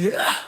Yeah.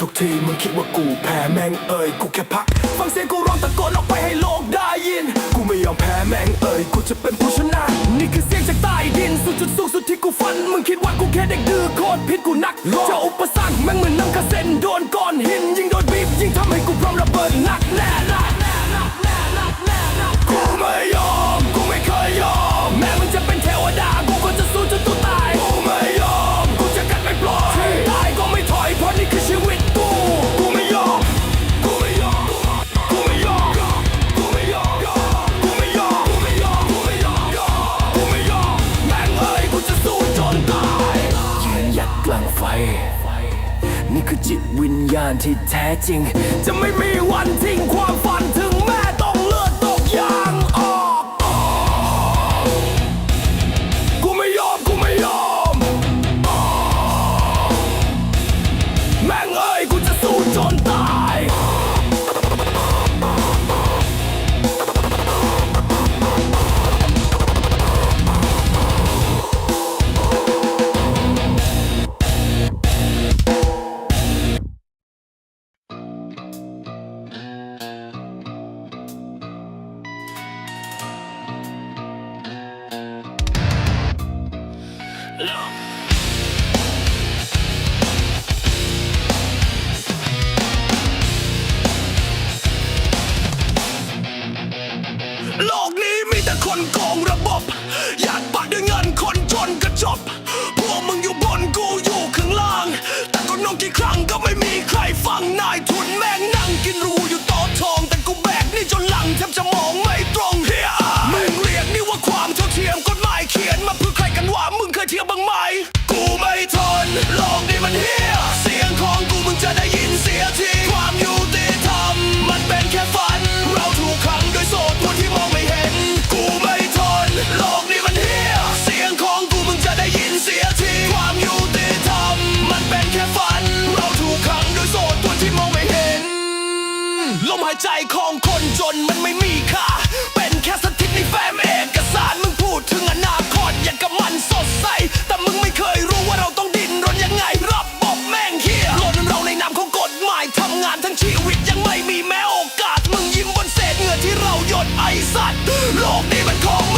ทุกทีมึงคิดว่ากูแพ้แม่งเอ่ยกูแค่พัก ฟังเสียงกูร้องตะโกนออกไปให้โลกได้ยิน กูไม่ยอมแพ้แม่งเอ่ยกูจะเป็นผู้ชนะ นี่คือเสียงจากใต้ดินสุดจุดสูงสุดที่กูฝัน มึงคิดว่ากูแค่เด็กดื้อโคตรพิษกูนักเจ้าอุปสรรคแม่งเหมือนน้ำกระเซ็นโดนก้อนหิน ยิ่งโดนบีบยิ่งทำให้กูพร้อมระเบิดหนักแน่นัก ที่แท้จริง จะไม่มีวันทิ้งความฝัน ใจของคนจนมันไม่มีค่า เป็นแค่สถิตในแฟ้มเอกสารมึงพูดถึงอนาคตอย่างกับมันสดใส แต่มึงไม่เคยรู้ว่าเราต้องดิ้นรนยังไง รับบอบแม่งเฮียรนเราในนามของกฎหมายทำงานทั้งชีวิตยังไม่มีแม้โอกาส มึงยิ้มบนเศษเหงื่อที่เราหยดไอสัตว์ โลกนี้มันของมึง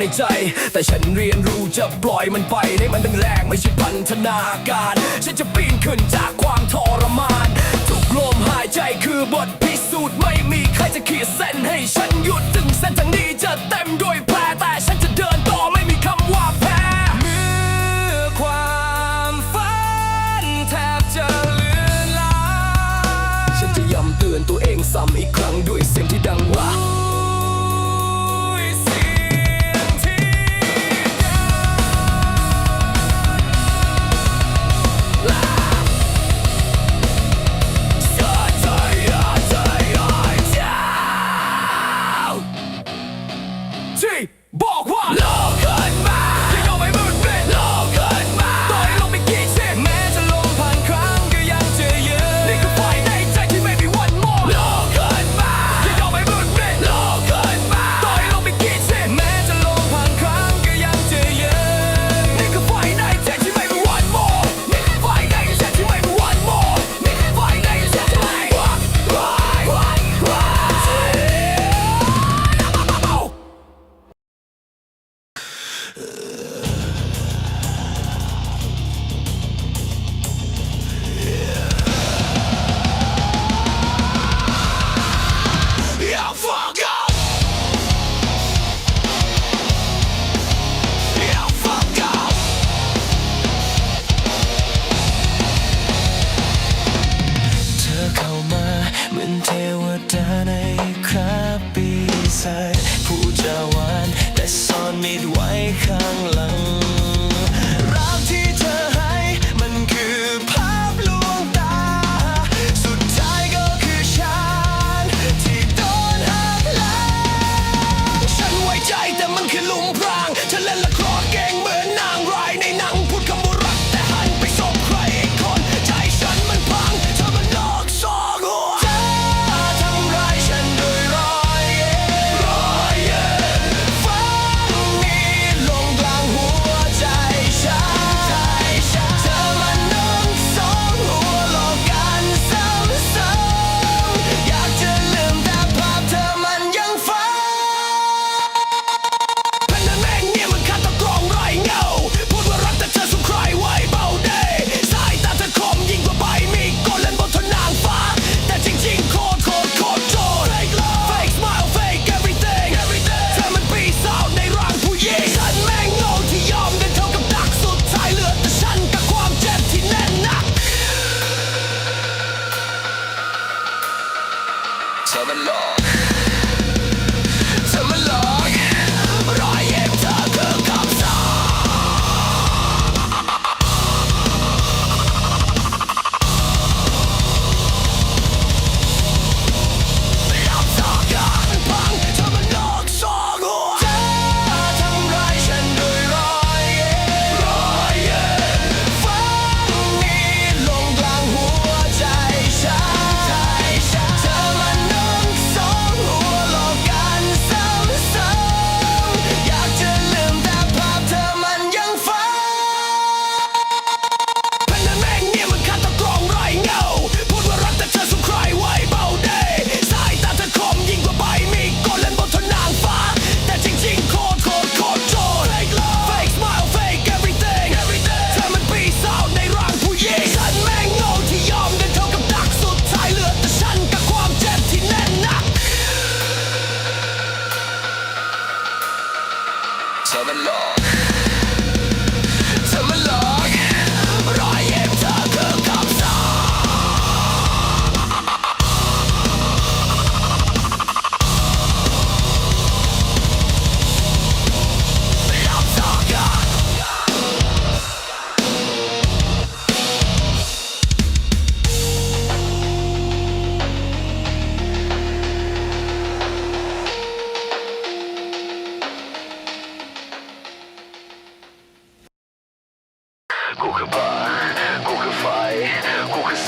ในใจ แต่ฉันเรียนรู้จะปล่อยมันไปให้มันตั้งแรงไม่ใช่พันธนาการ ฉันจะปีนขึ้นจากความทรมาน ทุกลมหายใจคือบทพิสูจน์ไม่มีใครจะเขียนเส้นให้ฉันหยุดถึงเส้นทางนี้จะเต้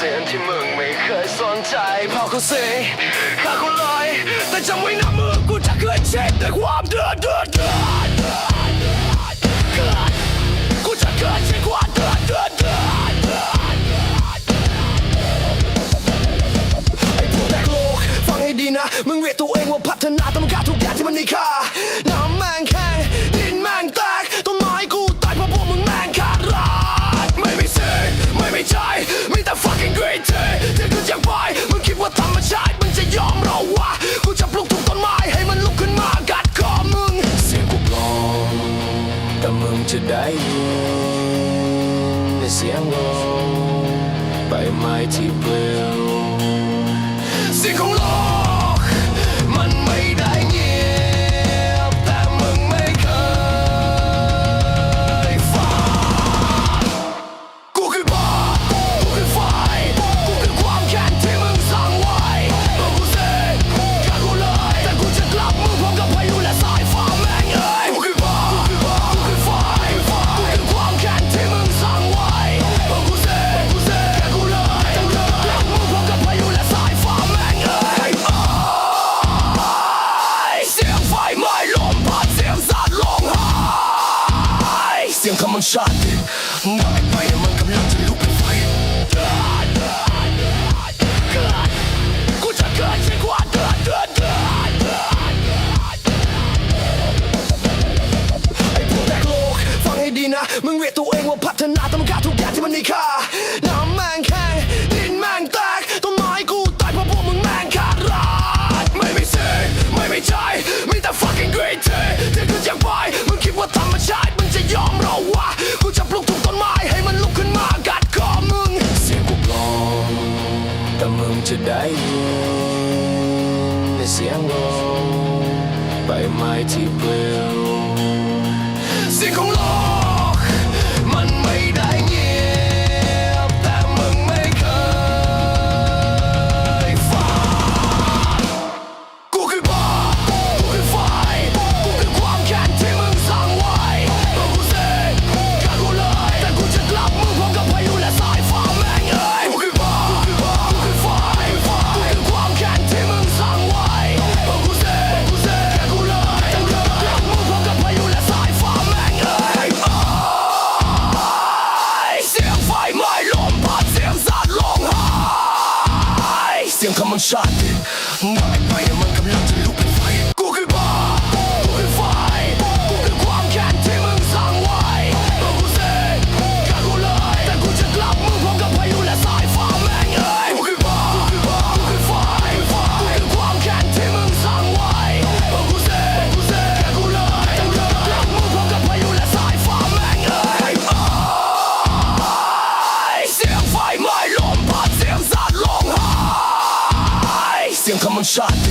สียงที่มึงไม่เคยสนใจพาเขาสิข้าคนลอยแต่จำไว้นะมึงกูจะเคยเชิดแต่ความเดือดเดือดเดือดเดือดกูจะเคยเชิดความเดือดเดือดเดือดเดือดไอ้พวกแตกโลกฟังให้ดีนะ มึงเรียกตัวเองว่าพัฒนาต้องการทุกอย่างที่มันมีค่า I'ma ำชาติมากไปมันกำลังจะลุกเป็นไฟกูจะเกิดชีวิตเดือดเดือดเดือดไอ้พวกแตกโลก ฟังให้ดีนะ มึงเรียกตัวเองว่าพัฒนาแต่มึงขาดทุกอย่างที่มันมีค่า shot. shot.